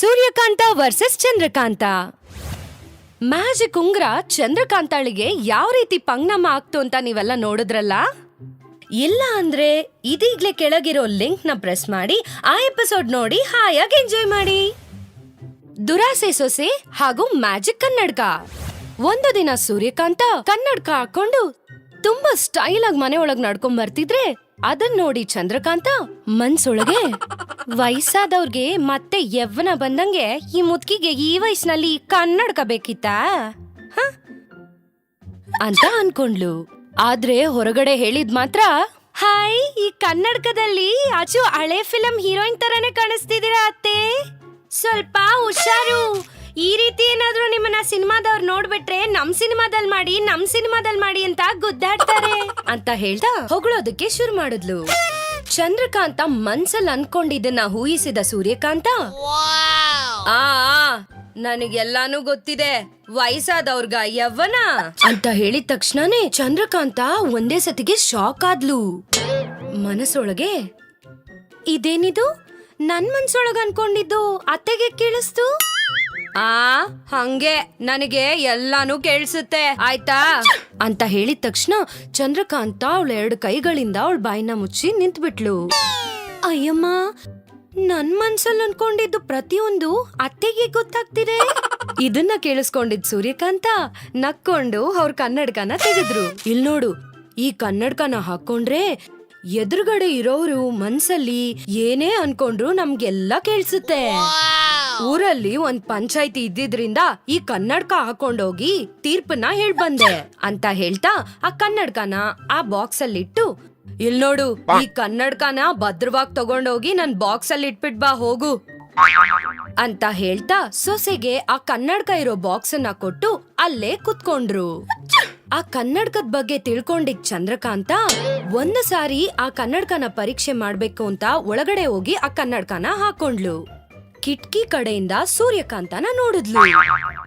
Suryakanta versus Chandrakanta. Magic ಉಂಗ್ರ ಚಂದ್ರಕಾಂತಾಳಿಗೆ ಯಾವ ರೀತಿ ಪಂಗ್ನಮ ಆಗ್ತು ಅಂತ ನೀವೆಲ್ಲ ನೋಡಿದ್ರಲ್ಲ? ಇಲ್ಲ ಅಂದ್ರೆ ಇದೀಗ್ಲೇ ಕೆಳಗಿರೋ ಲಿಂಕ್ನ ಪ್ರೆಸ್ ಮಾಡಿ, ಆ ಎಪಿಸೋಡ್ ನೋಡಿ ಹಾಯಾಗಿ ಎಂಜಾಯ್ ಮಾಡಿ. ದುರಾಸೆ ಸೊಸೆ ಹಾಗೂ ಮ್ಯಾಜಿಕ್ ಕನ್ನಡಕ. ಒಂದು ದಿನ ಸೂರ್ಯಕಾಂತ ಕನ್ನಡಕ ಹಾಕೊಂಡು ತುಂಬಾ ಸ್ಟೈಲ್ ಆಗಿ ಮನೆ ಒಳಗ್ ನಡ್ಕೊಂಡ್ ಬರ್ತಿದ್ರೆ ಅದನ್ ನೋಡಿ ಚಂದ್ರಕಾಂತ ಮನ್ಸೊಳಗೆ ವಯಸ್ಸಾದವ್ರಿಗೆ ಮತ್ತೆ ಯವ್ವನ ಬಂದಂಗೆ ಈ ಮುದ್ಕಿಗೆ ಈ ವಯಸ್ಸಿನಲ್ಲಿ ಕನ್ನಡಕ ಬೇಕಿತ್ತಾ? ಅಂತ ಅನ್ಕೊಂಡ್ಲು. ಆದ್ರೆ ಹೊರಗಡೆ ಹೇಳಿದ್ ಮಾತ್ರ, ಹಾಯ್, ಈ ಕನ್ನಡಕದಲ್ಲಿ ಅಚು ಹಳೆ ಫಿಲಂ ಹೀರೋಯಿನ್ ತರಾನೇ ಕಾಣಿಸ್ತಿದ್ದೀರಾ ಅತ್ತೆ? ಸ್ವಲ್ಪ ಹುಷಾರು. ಈ ರೀತಿ ಏನಾದ್ರೂ ನಿಮ್ಮನ್ನ ಸಿನಿಮಾದವ್ರು ನೋಡ್ಬಿಟ್ರೆ ನಮ್ ಸಿನಿಮಾದಲ್ಲಿ ಮಾಡಿ ನಮ್ ಸಿನಿಮಾದಲ್ಲಿ ಮಾಡಿ ಅಂತ ಗುದ್ದಾಡ್ತಾರೆ. ಅಂತ ಹೇಳ್ತಾ ಹೊಗಳೋದಕ್ಕೆ ಶುರು ಮಾಡಿದ್ಲು. ಚಂದ್ರಕಾಂತ ಮನ್ಸಲ್ಲಿ ಅನ್ಕೊಂಡಿದ್ದನ್ನ ಊಹಿಸಿದ ಸೂರ್ಯಕಾಂತ ಆ ನನಗೆಲ್ಲಾನು ಗೊತ್ತಿದೆ. ವಯಸ್ಸಾದವ್ರಗ ಯವ್ವನ. ಅಂತ ಹೇಳಿದ ತಕ್ಷಣನೇ ಚಂದ್ರಕಾಂತ ಒಂದೇ ಸತಿಗೆ ಶಾಕ್ ಆದ್ಲು. ಮನಸ್ಸೊಳಗೆ ಇದೇನಿದು? ನನ್ ಮನ್ಸೊಳಗ ಅನ್ಕೊಂಡಿದ್ದು ಅತ್ತೆಗೆ ಕೇಳಿಸ್ತು? ಆ, ಹಂಗೆ ನನಗೆ ಎಲ್ಲಾನು ಕೇಳಿಸುತ್ತೆ, ಆಯ್ತಾ? ಅಂತ ಹೇಳಿದ ತಕ್ಷಣ ಚಂದ್ರಕಾಂತ ಅವಳ ಎರಡು ಕೈಗಳಿಂದ ಅವಳ ಬಾಯಿನ ಮುಚ್ಚಿ ನಿಂತ್ಬಿಟ್ಲು. ಅಯ್ಯಮ್ಮ, ನನ್ ಮನ್ಸಲ್ಲಿ ಅನ್ಕೊಂಡಿದ್ದು ಪ್ರತಿಯೊಂದು ಅತ್ತೆಗೆ ಗೊತ್ತಾಗ್ತಿದೆ. ಇದನ್ನ ಕೇಳಿಸ್ಕೊಂಡಿದ್ ಸೂರ್ಯಕಾಂತ ನಕ್ಕೊಂಡು ಅವ್ರ ಕನ್ನಡಕನ ತೆಗೆದ್ರು. ಇಲ್ ನೋಡು, ಈ ಕನ್ನಡಕನ ಹಾಕೊಂಡ್ರೆ ಎದುರುಗಡೆ ಇರೋರು ಮನ್ಸಲ್ಲಿ ಏನೇ ಅನ್ಕೊಂಡ್ರು ನಮ್ಗೆಲ್ಲ ಕೇಳಿಸುತ್ತೆ. ಊರಲ್ಲಿ ಒಂದ್ ಪಂಚಾಯ್ತಿ ಇದ್ದಿದ್ರಿಂದ ಈ ಕನ್ನಡಕ ಹಾಕೊಂಡೋಗಿ ತೀರ್ಪನ್ನ ಹೇಳ್ಬಂದೆ ಅಂತ ಹೇಳ್ತಾ ಆ ಕನ್ನಡಕನ ಆ ಬಾಕ್ಸ್ ಅಲ್ಲಿ ಇಟ್ಟು ಇಲ್ ನೋಡು ಈ ಕನ್ನಡಕನ ಭದ್ರವಾಗಿ ತಗೊಂಡೋಗಿ ನನ್ ಬಾಕ್ಸ್ ಅಲ್ಲಿ ಇಟ್ಬಿಟ್ ಬಾ ಹೋಗು. ಅಂತ ಹೇಳ್ತಾ ಸೊಸೆಗೆ ಆ ಕನ್ನಡಕ ಇರೋ ಬಾಕ್ಸ್ ಅನ್ನ ಕೊಟ್ಟು ಅಲ್ಲೇ ಕುತ್ಕೊಂಡ್ರು. ಆ ಕನ್ನಡಕದ ಬಗ್ಗೆ ತಿಳ್ಕೊಂಡಿದ್ ಚಂದ್ರಕಾಂತ ಒಂದು ಸಾರಿ ಆ ಕನ್ನಡಕನ ಪರೀಕ್ಷೆ ಮಾಡ್ಬೇಕು ಅಂತ ಒಳಗಡೆ ಹೋಗಿ ಆ ಕನ್ನಡಕನ ಹಾಕೊಂಡ್ಲು ಕಿಟ್ಕಿ ಕಡೆಯಿಂದ ಸೂರ್ಯಕಾಂತನ ನೋಡಿದ್ಲು.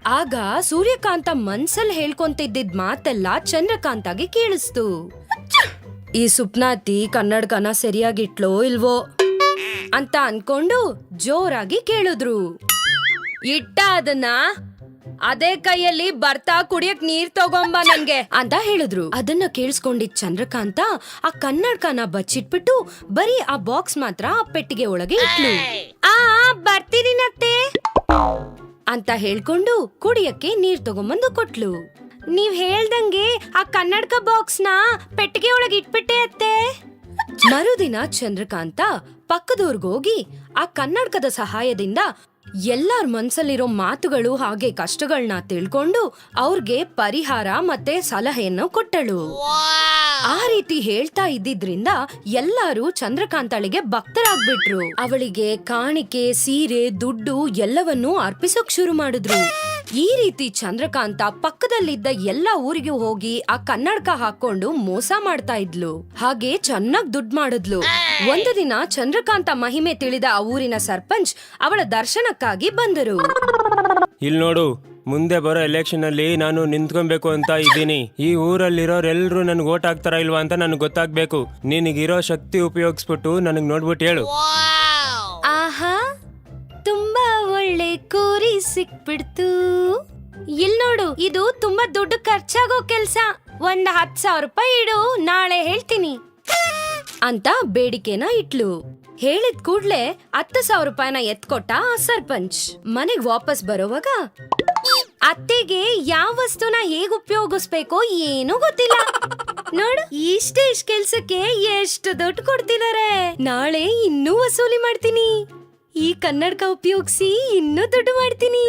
ಆಗ ಸೂರ್ಯಕಾಂತ ಮನ್ಸಲ್ಲಿ ಹೇಳ್ಕೊಂತಿದ್ದಿದ್ ಮಾತೆಲ್ಲ ಚಂದ್ರಕಾಂತಾಗಿ ಕೇಳಿಸ್ತು. ಈ ಸುಪ್ನಾತಿ ಕನ್ನಡಕನ ಸರಿಯಾಗಿಟ್ಲೋ ಇಲ್ವೋ? ಅಂತ ಅನ್ಕೊಂಡು ಜೋರಾಗಿ ಕೇಳಿದ್ರು. ಇಟ್ಟ ಅದನ್ನ ಅದೇ ಕೈಯಲ್ಲಿ ಬರ್ತಾ ಕುಡಿಯಕ್ ನೀರ್ ತಗೊಂಬ ನನ್ಗೆ ಅಂತ ಹೇಳಿದ್ರು. ಅದನ್ನ ಕೇಳಿಸ್ಕೊಂಡಿದ್ ಚಂದ್ರಕಾಂತ ಆ ಕನ್ನಡಕನ ಬಚ್ಚಿಟ್ಬಿಟ್ಟು ಬರೀ ಆ ಬಾಕ್ಸ್ ಮಾತ್ರ ಆ ಪೆಟ್ಟಿಗೆ ಒಳಗೆ ಇಟ್ಲು. ಆ ಬರ್ತೀರಿನತ್ತೆ ಅಂತ ಹೇಳ್ಕೊಂಡು ಕುಡಿಯಕ್ಕೆ ನೀರ್ ತಗೊಂಬಂದು ಕೊಟ್ಲು. ನೀವ್ ಹೇಳ್ದಂಗೆ ಆ ಕನ್ನಡಕ ಬಾಕ್ಸ್ನ ಪೆಟ್ಟಿಗೆ ಒಳಗೆ ಇಟ್ಬಿಟ್ಟೆ ಅತ್ತೆ. ಮರುದಿನ ಚಂದ್ರಕಾಂತ ಪಕ್ಕದವ್ರಿಗೋಗಿ ಆ ಕನ್ನಡಕದ ಸಹಾಯದಿಂದ ಎಲ್ಲಾರ ಮನ್ಸಲ್ಲಿರೋ ಮಾತುಗಳು ಹಾಗೆ ಕಷ್ಟಗಳನ್ನ ತಿಳ್ಕೊಂಡು ಅವ್ರಿಗೆ ಪರಿಹಾರ ಮತ್ತೆ ಸಲಹೆಯನ್ನು ಕೊಟ್ಟಳು. ಆ ರೀತಿ ಹೇಳ್ತಾ ಇದ್ದಿದ್ರಿಂದ ಎಲ್ಲಾರು ಚಂದ್ರಕಾಂತಳಿಗೆ ಭಕ್ತರಾಗ್ಬಿಟ್ರು. ಅವಳಿಗೆ ಕಾಣಿಕೆ, ಸೀರೆ, ದುಡ್ಡು ಎಲ್ಲವನ್ನೂ ಅರ್ಪಿಸೋಕ್ ಶುರು ಮಾಡಿದ್ರು. ಈ ರೀತಿ ಚಂದ್ರಕಾಂತ ಪಕ್ಕದಲ್ಲಿದ್ದ ಎಲ್ಲ ಊರಿಗೆ ಹೋಗಿ ಆ ಕನ್ನಡಕ ಹಾಕೊಂಡು ಮೋಸ ಮಾಡ್ತಾ ಇದ್ಲು. ಹಾಗೆ ಚೆನ್ನಾಗ್ ದುಡ್ಡು ಮಾಡಿದ್ಲು. ಒಂದು ದಿನ ಚಂದ್ರಕಾಂತ ಮಹಿಮೆ ತಿಳಿದ ಆ ಊರಿನ ಸರ್ಪಂಚ್ ಅವಳ ದರ್ಶನಕ್ಕಾಗಿ ಬಂದರು. ಇಲ್ಲಿ ನೋಡು, ಮುಂದೆ ಬರೋ ಎಲೆಕ್ಷನ್ ಅಲ್ಲಿ ನಾನು ನಿಂತ್ಕೊಬೇಕು ಅಂತ ಇದ್ದೀನಿ. ಈ ಊರಲ್ಲಿರೋರೆಲ್ಲರೂ ನನ್ಗೆ ಓಟ್ ಹಾಕ್ತಾರ ಇಲ್ವಾ ಅಂತ ನನಗೆ ಗೊತ್ತಾಗ್ಬೇಕು. ನಿನಗಿರೋ ಶಕ್ತಿ ಉಪಯೋಗಿಸ್ಬಿಟ್ಟು ನನಗೆ ನೋಡ್ಬಿಟ್ಟು ಹೇಳು. ಕೋರಿ ಸಿಕ್ಬಿಡ್ತು. ಇಲ್ ನೋಡು, ಇದು ತುಂಬಾ ದುಡ್ಡು ಖರ್ಚಾಗೋ ಕೆಲ್ಸ. ಒಂದ್ ಹತ್ ಸಾವಿರ ರೂಪಾಯಿ ಇಡು, ನಾಳೆ ಹೇಳ್ತೀನಿ. ಅಂತ ಬೇಡಿಕೆನ ಇಟ್ಲು. ಹೇಳಿದ ಕೂಡ್ಲೆ ಹತ್ತು ಸಾವಿರ ರೂಪಾಯಿನ ಎತ್ಕೊಟ್ಟ ಸರ್ಪಂಚ್. ಮನೆಗ್ ವಾಪಸ್ ಬರೋವಾಗ, ಅತ್ತೆಗೆ ಯಾವ ವಸ್ತುನ ಹೇಗ್ ಉಪಯೋಗಿಸ್ಬೇಕೋ ಏನೂ ಗೊತ್ತಿಲ್ಲ. ನೋಡು ಇಷ್ಟೇ ಇಷ್ಟ ಕೆಲ್ಸಕ್ಕೆ ಎಷ್ಟು ದುಡ್ಡು ಕೊಡ್ತಿದಾರೆ. ನಾಳೆ ಇನ್ನೂ ವಸೂಲಿ ಮಾಡ್ತೀನಿ. ಈ ಕನ್ನಡಕ ಉಪಯೋಗಿಸಿ ಇನ್ನೂ ದುಡ್ಡು ಮಾಡ್ತೀನಿ.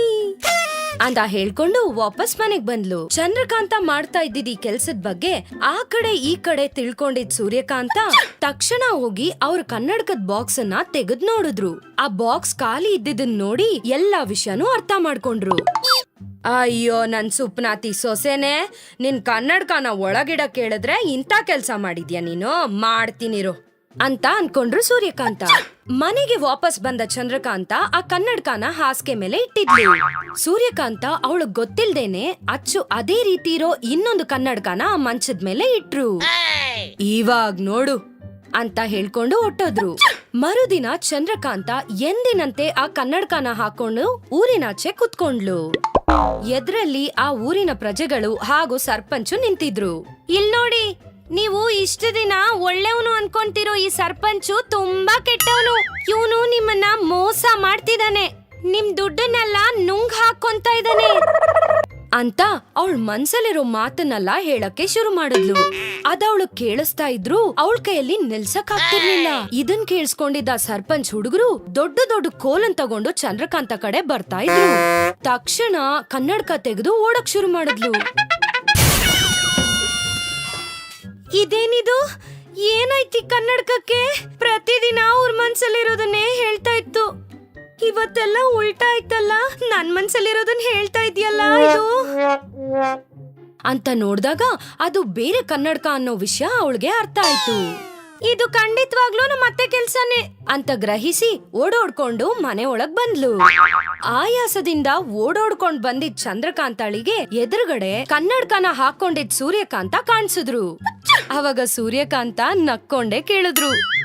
ಅಂತ ಹೇಳ್ಕೊಂಡು ವಾಪಸ್ ಮನೆಗ್ ಬಂದ್ಲು. ಚಂದ್ರಕಾಂತ ಮಾಡ್ತಾ ಇದ್ದಿದ್ ಈ ಕೆಲ್ಸದ ಬಗ್ಗೆ ಆ ಕಡೆ ಈ ಕಡೆ ತಿಳ್ಕೊಂಡಿದ್ ಸೂರ್ಯಕಾಂತ ತಕ್ಷಣ ಹೋಗಿ ಅವ್ರ ಕನ್ನಡಕದ ಬಾಕ್ಸ್ ಅನ್ನ ತೆಗೆದ್ ನೋಡಿದ್ರು. ಆ ಬಾಕ್ಸ್ ಖಾಲಿ ಇದ್ದಿದ್ದನ್ ನೋಡಿ ಎಲ್ಲಾ ವಿಷಯನೂ ಅರ್ಥ ಮಾಡ್ಕೊಂಡ್ರು. ಅಯ್ಯೋ, ನನ್ ಸುಪ್ನಾತಿ ಸೊಸೆನೆ, ನಿನ್ ಕನ್ನಡಕನ ಒಳಗಿಡ ಕೇಳಿದ್ರೆ ಇಂಥ ಕೆಲ್ಸ ಮಾಡಿದ್ಯಾ ನೀನು? ಮಾಡ್ತೀನಿರು ಅಂತ ಅನ್ಕೊಂಡ್ರು ಸೂರ್ಯಕಾಂತ. ಮನೆಗೆ ವಾಪಸ್ ಬಂದ ಚಂದ್ರಕಾಂತ ಆ ಕನ್ನಡಕನ ಹಾಸಿಗೆ ಮೇಲೆ ಇಟ್ಟಿದ್ಲು. ಸೂರ್ಯಕಾಂತ ಅವಳು ಗೊತ್ತಿಲ್ದೇನೆ ಅಚ್ಚು ಅದೇ ರೀತಿ ಇರೋ ಇನ್ನೊಂದು ಕನ್ನಡಕನ ಆ ಮಂಚದ ಮೇಲೆ ಇಟ್ರು. ಇವಾಗ ನೋಡು ಅಂತ ಹೇಳ್ಕೊಂಡು ಹೊಟ್ಟೋದ್ರು ಮರುದಿನ ಚಂದ್ರಕಾಂತ ಎಂದಿನಂತೆ ಆ ಕನ್ನಡಕನ ಹಾಕೊಂಡು ಊರಿನಾಚೆ ಕುತ್ಕೊಂಡ್ಲು. ಎದ್ರಲ್ಲಿ ಆ ಊರಿನ ಪ್ರಜೆಗಳು ಹಾಗೂ ಸರ್ಪಂಚು ನಿಂತಿದ್ರು. ಇಲ್ ನೋಡಿ, ನೀವು ಇಷ್ಟು ದಿನ ಒಳ್ಳೆಯವನು ಅನ್ಕೊಂತಿರೋ ಈ ಸರ್ಪಂಚು ತುಂಬಾ ಕೆಟ್ಟವನು. ಇವನು ನಿಮ್ಮನ್ನ ಮೋಸ ಮಾಡ್ತಿದ್ದಾನೆ. ನಿಮ್ ದುಡ್ಡನ್ನೆಲ್ಲ ನುಂಗ್ ಹಾಕೊಂತ ಇದ್ದಾನೆ. ಅಂತ ಅವಳ ಮನ್ಸಲ್ಲಿರೋ ಮಾತನ್ನೆಲ್ಲ ಹೇಳಕ್ಕೆ ಶುರು ಮಾಡಿದ್ಲು. ಅದವಳು ಕೇಳಿಸ್ತಾ ಇದ್ರು ಅವಳ ಕೈಯಲ್ಲಿ ನಿಲ್ಸಕ್ ಆಗ್ತಿರ್ಲಿಲ್ಲ ಇದನ್ ಕೇಳಿಸ್ಕೊಂಡಿದ್ದ ಸರ್ಪಂಚ್ ಹುಡುಗರು ದೊಡ್ಡ ದೊಡ್ಡ ಕೋಲನ್ ತಗೊಂಡು ಚಂದ್ರಕಾಂತ ಕಡೆ ಬರ್ತಾ ಇದ್ರು. ತಕ್ಷಣ ಕನ್ನಡಕ ತೆಗೆದು ಓಡಕ್ ಶುರು ಮಾಡಿದ್ಲು. ಇದೇನಿದು? ಏನಾಯ್ತಿ ಕನ್ನಡಕಕ್ಕೆ? ಪ್ರತಿದಿನ ಅವ್ರ ಮನ್ಸಲ್ಲಿರೋದನ್ನೇ ಹೇಳ್ತಾ ಇತ್ತು. ಇವತ್ತೆಲ್ಲ ಉಲ್ಟಾ ಆಯ್ತಲ್ಲ? ನನ್ ಮನ್ಸಲ್ಲಿರೋದನ್ನ ಹೇಳ್ತಾ ಇದೆಯಲ್ಲ ಇದು? ಅಂತ ನೋಡ್ದಾಗ ಅದು ಬೇರೆ ಕನ್ನಡಕ ಅನ್ನೋ ವಿಷಯ ಅವಳಿಗೆ ಅರ್ಥ ಆಯ್ತು. ಇದು ಖಂಡಿತವಾಗ್ಲೂ ನಮ್ಮ ಅತ್ತೆ ಕೆಲ್ಸನೇ. ಅಂತ ಗ್ರಹಿಸಿ ಓಡೋಡ್ಕೊಂಡು ಮನೆ ಒಳಗ್ ಬಂದ್ಲು. ಆಯಾಸದಿಂದ ಓಡೋಡ್ಕೊಂಡ್ ಬಂದಿದ್ ಚಂದ್ರಕಾಂತಾಳಿಗೆ ಎದುರುಗಡೆ ಕನ್ನಡಕನ ಹಾಕೊಂಡಿದ್ ಸೂರ್ಯಕಾಂತ ಕಾಣಿಸಿದ್ರು. ಅವಾಗ ಸೂರ್ಯಕಾಂತ ನಕ್ಕೊಂಡೆ ಕೇಳಿದ್ರು.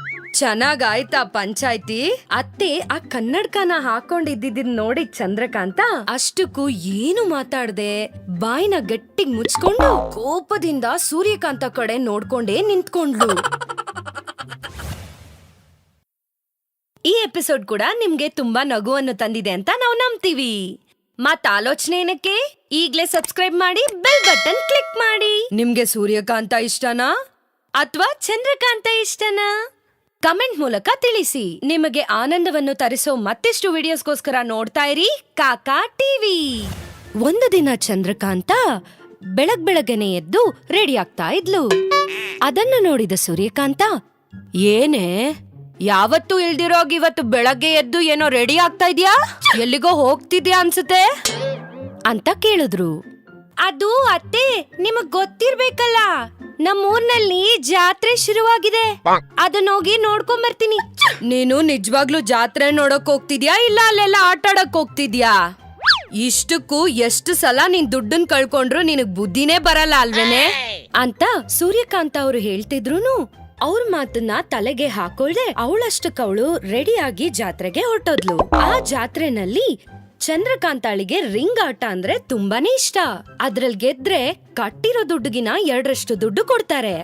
ಚೆನ್ನಾಗಾಯ್ತಾ ಪಂಚಾಯ್ತಿ? ಅತ್ತೆ ಆ ಕನ್ನಡಕನ ಹಾಕೊಂಡಿದ್ದಿದ್ ನೋಡಿ ಚಂದ್ರಕಾಂತ ಅಷ್ಟಕ್ಕೂ ಏನು ಮಾತಾಡ್ದೆ? ಬಾಯಿನ ಗಟ್ಟಿಗ್ ಮುಚ್ಕೊಂಡು ಕೋಪದಿಂದ ಸೂರ್ಯಕಾಂತ ಕಡೆ ನೋಡ್ಕೊಂಡೇ ನಿಂತ್ಕೊಂಡ್ಲು ಈ ಎಪಿಸೋಡ್ ಕೂಡ ನಿಮ್ಗೆ ತುಂಬಾ ನಗುವನ್ನು ತಂದಿದೆ ಅಂತ ನಾವು ನಂಬ್ತೀವಿ. ಮತ್ ಆಲೋಚನೆ ಏನಕ್ಕೆ? ಈಗ್ಲೇ ಸಬ್ಸ್ಕ್ರೈಬ್ ಮಾಡಿ ಬೆಲ್ ಬಟನ್ ಕ್ಲಿಕ್ ಮಾಡಿ. ನಿಮ್ಗೆ ಸೂರ್ಯಕಾಂತ ಇಷ್ಟನಾ? ಅಥವಾ ಚಂದ್ರಕಾಂತ ಇಷ್ಟನಾ? ಕಮೆಂಟ್ ಮೂಲಕ ತಿಳಿಸಿ. ನಿಮಗೆ ಆನಂದವನ್ನು ತರಿಸೋ ಮತ್ತಿಷ್ಟು ವಿಡಿಯೋಸ್ಗೋಸ್ಕರ ನೋಡ್ತಾ ಇರಿ ಕಾಕಾ ಟಿವಿ. ಒಂದು ದಿನ ಚಂದ್ರಕಾಂತ ಬೆಳಗ್ ಬೆಳಗ್ಗೆನೆ ಎದ್ದು ರೆಡಿ ಆಗ್ತಾ ಇದ್ಲು. ಅದನ್ನು ನೋಡಿದ ಸೂರ್ಯಕಾಂತ, ಏನೇ, ಯಾವತ್ತೂ ಇಲ್ದಿರೋಗ್ ಇವತ್ತು ಬೆಳಗ್ಗೆ ಎದ್ದು ಏನೋ ರೆಡಿ ಆಗ್ತಾ ಇದ್ಯಾ? ಎಲ್ಲಿಗೋ ಹೋಗ್ತಿದ್ಯಾ ಅನ್ಸುತ್ತೆ? ಅಂತ ಕೇಳಿದ್ರು. ಅದು ಅತ್ತೆ ನಿಮಗ್ ಗೊತ್ತಿರ್ಬೇಕಲ್ಲ. ನಮ್ಮೂರ್ನಲ್ಲಿ ಜಾತ್ರೆ ಶುರುವಾಗಿದೆ. ಅದನ್ನ ಹೋಗಿ ನೋಡ್ಕೊಂಡ್ ಬರ್ತೀನಿ. ನೀನು ನಿಜವಾಗ್ಲೂ ಜಾತ್ರೆ ನೋಡಕ್ ಹೋಗ್ತಿದ್ಯಾ ಇಲ್ಲ ಅಲ್ಲೆಲ್ಲ ಆಟ ಆಡಕ್ ಹೋಗ್ತಿದ್ಯಾ? ಇಷ್ಟಕ್ಕೂ ಎಷ್ಟು ಸಲ ನೀನ್ ದುಡ್ಡನ್ ಕಳ್ಕೊಂಡ್ರು ನಿನಗ್ ಬುದ್ಧಿನೇ ಬರಲ್ಲ ಅಲ್ವೇನೆ? ಅಂತ ಸೂರ್ಯಕಾಂತ ಅವ್ರು ಹೇಳ್ತಿದ್ರುನು ಅವ್ರ ಮಾತನ್ನ ತಲೆಗೆ ಹಾಕೊಳ್ದೆ ಅವಳಷ್ಟಕ್ಕವಳು ರೆಡಿಯಾಗಿ ಜಾತ್ರೆಗೆ ಹೊರಟೋದ್ಲು. ಆ ಜಾತ್ರೆನಲ್ಲಿ ಚಂದ್ರಕಾಂತಾಳಿಗೆ ರಿಂಗ್ ಆಟ ಅಂದ್ರೆ ತುಂಬಾನೇ ಇಷ್ಟ. ಅದ್ರಲ್ಲಿ ಗೆದ್ರೆ ಕಟ್ಟಿರೋ ದುಡ್ಡುಗಿನ ಎರಡರಷ್ಟು ದುಡ್ಡು ಕೊಡ್ತಾರೆ.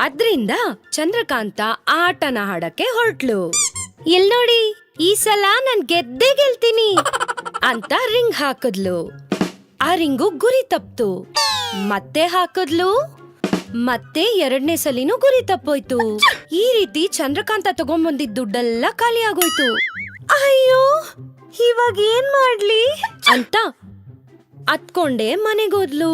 ಅದ್ರಿಂದ ಚಂದ್ರಕಾಂತ ಆಟನ ಹಾಡಕ್ಕೆ ಹೊರಟ್ಲು. ಇಲ್ ನೋಡಿ, ಈ ಸಲ ನಾನ್ ಗೆದ್ದೇ ಗೆಲ್ತೀನಿ ಅಂತ ರಿಂಗ್ ಹಾಕಿದ್ಲು. ಆ ರಿಂಗು ಗುರಿ ತಪ್ತು. ಮತ್ತೆ ಹಾಕಿದ್ಲು. ಮತ್ತೆ ಎರಡನೇ ಸಲಿನೂ ಗುರಿ ತಪ್ಪೋಯ್ತು. ಈ ರೀತಿ ಚಂದ್ರಕಾಂತ ತಗೊಂಬಂದಿದ್ ದುಡ್ಡೆಲ್ಲ ಖಾಲಿ ಆಗೋಯ್ತು. ಅಯ್ಯೋ ಇವಾಗ ಏನ್ ಮಾಡ್ಲಿ? ಅಂತ ಅತ್ಕೊಂಡೆ ಮನೆಗೋದ್ಲು